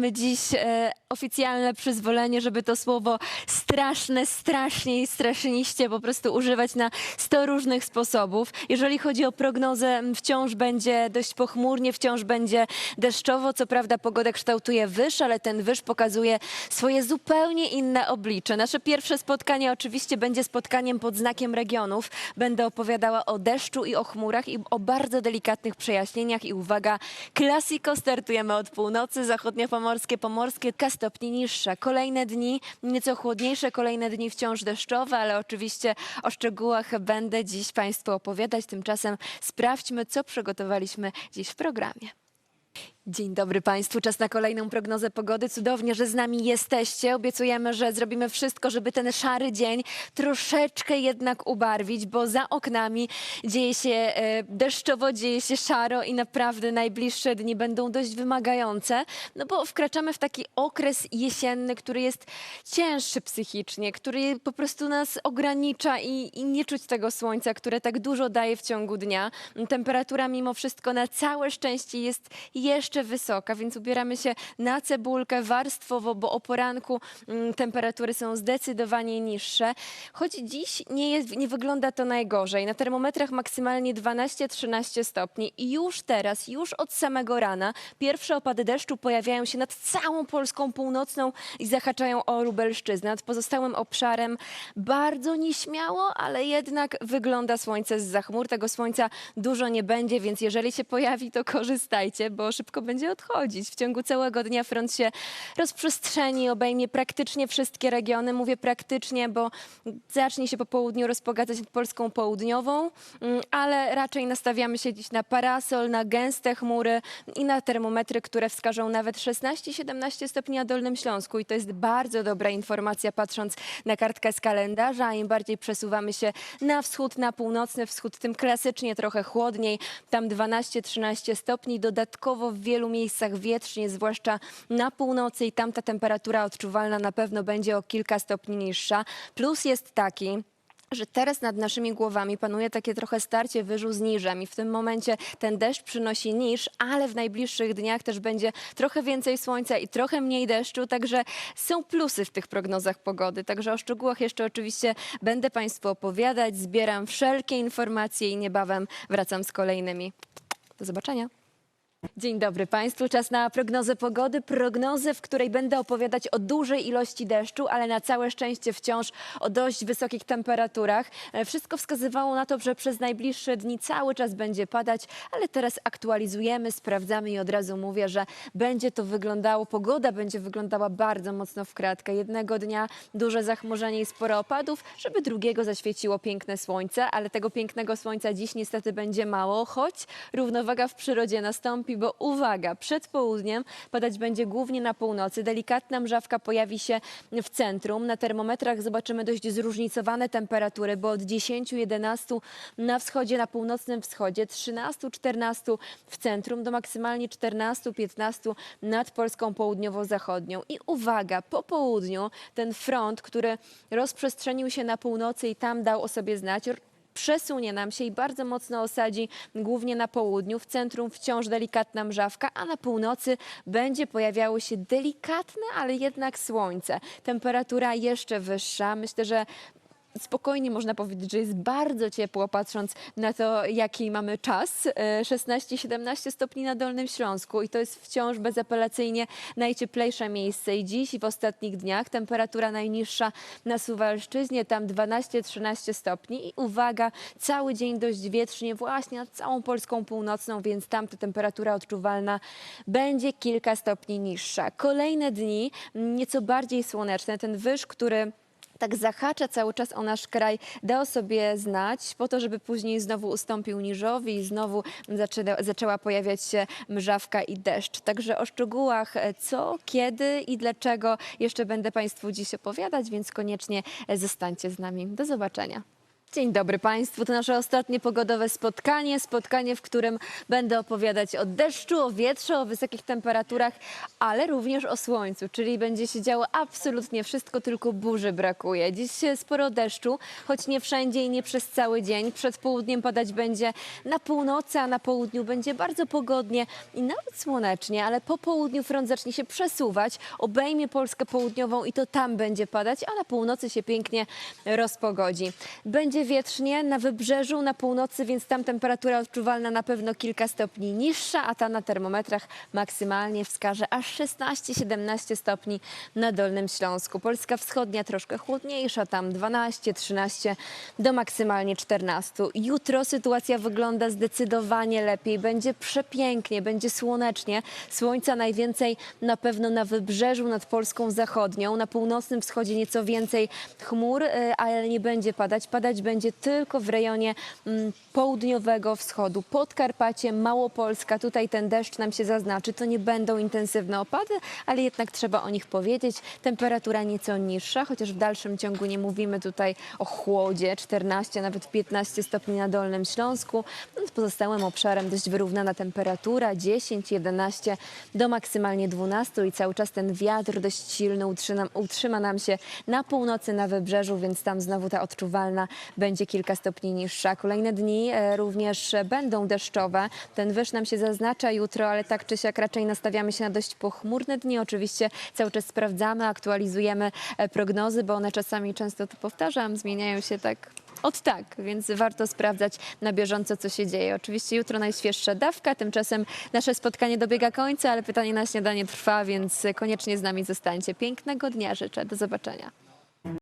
Mamy dziś e, oficjalne przyzwolenie, żeby to słowo straszne, strasznie i straszniście po prostu używać na 100 różnych sposobów. Jeżeli chodzi o prognozę, wciąż będzie dość pochmurnie, wciąż będzie deszczowo. Co prawda pogoda kształtuje wyż, ale ten wyż pokazuje swoje zupełnie inne oblicze. Nasze pierwsze spotkanie oczywiście będzie spotkaniem pod znakiem regionów. Będę opowiadała o deszczu i o chmurach i o bardzo delikatnych przejaśnieniach. I uwaga, klasiko, startujemy od północy, zachodniopomorskie, pomorskie, kilka stopni niższe. Kolejne dni nieco chłodniejsze, kolejne dni wciąż deszczowe, ale oczywiście o szczegółach będę dziś Państwu opowiadać. Tymczasem sprawdźmy, co przygotowaliśmy dziś w programie. Dzień dobry Państwu. Czas na kolejną prognozę pogody. Cudownie, że z nami jesteście. Obiecujemy, że zrobimy wszystko, żeby ten szary dzień troszeczkę jednak ubarwić, bo za oknami dzieje się e, deszczowo, dzieje się szaro i naprawdę najbliższe dni będą dość wymagające, no bo wkraczamy w taki okres jesienny, który jest cięższy psychicznie, który po prostu nas ogranicza i, i nie czuć tego słońca, które tak dużo daje w ciągu dnia. Temperatura mimo wszystko na całe szczęście jest jeszcze wysoka, więc ubieramy się na cebulkę warstwowo, bo o poranku mm, temperatury są zdecydowanie niższe. Choć dziś nie, jest, nie wygląda to najgorzej. Na termometrach maksymalnie 12-13 stopni i już teraz, już od samego rana pierwsze opady deszczu pojawiają się nad całą Polską północną i zahaczają o Lubelszczyznę. Nad pozostałym obszarem bardzo nieśmiało, ale jednak wygląda słońce z zachmur. Tego słońca dużo nie będzie, więc jeżeli się pojawi, to korzystajcie, bo szybko będzie odchodzić. W ciągu całego dnia front się rozprzestrzeni, obejmie praktycznie wszystkie regiony. Mówię praktycznie, bo zacznie się po południu rozpogadzać nad Polską południową, mm, ale raczej nastawiamy się dziś na parasol, na gęste chmury i na termometry, które wskażą nawet 16-17 stopni na Dolnym Śląsku. I to jest bardzo dobra informacja, patrząc na kartkę z kalendarza. Im bardziej przesuwamy się na wschód, na północny wschód, tym klasycznie trochę chłodniej. Tam 12-13 stopni. Dodatkowo w wielu miejscach wietrznie, zwłaszcza na północy i tam ta temperatura odczuwalna na pewno będzie o kilka stopni niższa. Plus jest taki, że teraz nad naszymi głowami panuje takie trochę starcie wyżu z niżem i w tym momencie ten deszcz przynosi niż, ale w najbliższych dniach też będzie trochę więcej słońca i trochę mniej deszczu, także są plusy w tych prognozach pogody. Także o szczegółach jeszcze oczywiście będę Państwu opowiadać, zbieram wszelkie informacje i niebawem wracam z kolejnymi. Do zobaczenia. Dzień dobry Państwu. Czas na prognozę pogody. Prognozę, w której będę opowiadać o dużej ilości deszczu, ale na całe szczęście wciąż o dość wysokich temperaturach. E, Wszystko wskazywało na to, że przez najbliższe dni cały czas będzie padać, ale teraz aktualizujemy, sprawdzamy i od razu mówię, że będzie to wyglądało, pogoda będzie wyglądała bardzo mocno w kratkę. Jednego dnia duże zachmurzenie i sporo opadów, żeby drugiego zaświeciło piękne słońce, ale tego pięknego słońca dziś niestety będzie mało, choć równowaga w przyrodzie nastąpi, bo uwaga, przed południem padać będzie głównie na północy. Delikatna mrzawka pojawi się w centrum. Na termometrach zobaczymy dość zróżnicowane temperatury, bo od 10-11 na wschodzie, na północnym wschodzie, 13-14 w centrum, do maksymalnie 14-15 nad Polską południowo-zachodnią. I uwaga, po południu ten front, który rozprzestrzenił się na północy i tam dał o sobie znać, przesunie nam się i bardzo mocno osadzi głównie na południu. W centrum wciąż delikatna mrzawka, a na północy będzie pojawiało się delikatne, ale jednak słońce. Temperatura jeszcze wyższa. Myślę, że spokojnie można powiedzieć, że jest bardzo ciepło, patrząc na to, jaki mamy czas. E, 16-17 stopni na Dolnym Śląsku i to jest wciąż bezapelacyjnie najcieplejsze miejsce. I dziś i w ostatnich dniach temperatura najniższa na Suwalszczyźnie, tam 12-13 stopni. I uwaga, cały dzień dość wietrznie właśnie nad całą Polską północną, więc tam ta temperatura odczuwalna będzie kilka stopni niższa. Kolejne dni mm, nieco bardziej słoneczne. Ten wyż, który tak zahacza cały czas o nasz kraj, da o sobie znać, po to, żeby później znowu ustąpił niżowi i znowu zaczęła, zaczęła pojawiać się mrzawka i deszcz. Także o szczegółach e, co, kiedy i dlaczego jeszcze będę Państwu dziś opowiadać, więc koniecznie e, zostańcie z nami. Do zobaczenia. Dzień dobry Państwu. To nasze ostatnie pogodowe spotkanie. Spotkanie, w którym będę opowiadać o deszczu, o wietrze, o wysokich temperaturach, ale również o słońcu, czyli będzie się działo absolutnie wszystko, tylko burzy brakuje. Dziś sporo deszczu, choć nie wszędzie i nie przez cały dzień. Przed południem padać będzie na północy, a na południu będzie bardzo pogodnie i nawet słonecznie, ale po południu front zacznie się przesuwać, obejmie Polskę południową i to tam będzie padać, a na północy się pięknie rozpogodzi. Będzie wietrznie na wybrzeżu, na północy, więc tam temperatura odczuwalna na pewno kilka stopni niższa, a ta na termometrach maksymalnie wskaże aż 16-17 stopni na Dolnym Śląsku. Polska wschodnia troszkę chłodniejsza, tam 12-13 do maksymalnie 14. Jutro sytuacja wygląda zdecydowanie lepiej. Będzie przepięknie, będzie słonecznie. Słońca najwięcej na pewno na wybrzeżu nad Polską Zachodnią. Na północnym wschodzie nieco więcej chmur, e, ale nie będzie padać. Padać będzie tylko w rejonie mm, południowego wschodu. Podkarpacie, Małopolska, tutaj ten deszcz nam się zaznaczy. To nie będą intensywne opady, ale jednak trzeba o nich powiedzieć. Temperatura nieco niższa, chociaż w dalszym ciągu nie mówimy tutaj o chłodzie. 14, nawet 15 stopni na Dolnym Śląsku. No, Z pozostałym obszarem dość wyrównana temperatura 10, 11 do maksymalnie 12 i cały czas ten wiatr dość silny utrzyma, utrzyma nam się na północy, na wybrzeżu, więc tam znowu ta odczuwalna będzie kilka stopni niższa. Kolejne dni e, również będą deszczowe. Ten wyż nam się zaznacza jutro, ale tak czy siak raczej nastawiamy się na dość pochmurne dni. Oczywiście cały czas sprawdzamy, aktualizujemy e, prognozy, bo one czasami, często to powtarzam, zmieniają się tak od tak, więc warto sprawdzać na bieżąco, co się dzieje. Oczywiście jutro najświeższa dawka, tymczasem nasze spotkanie dobiega końca, ale pytanie na śniadanie trwa, więc koniecznie z nami zostańcie. Pięknego dnia życzę, do zobaczenia.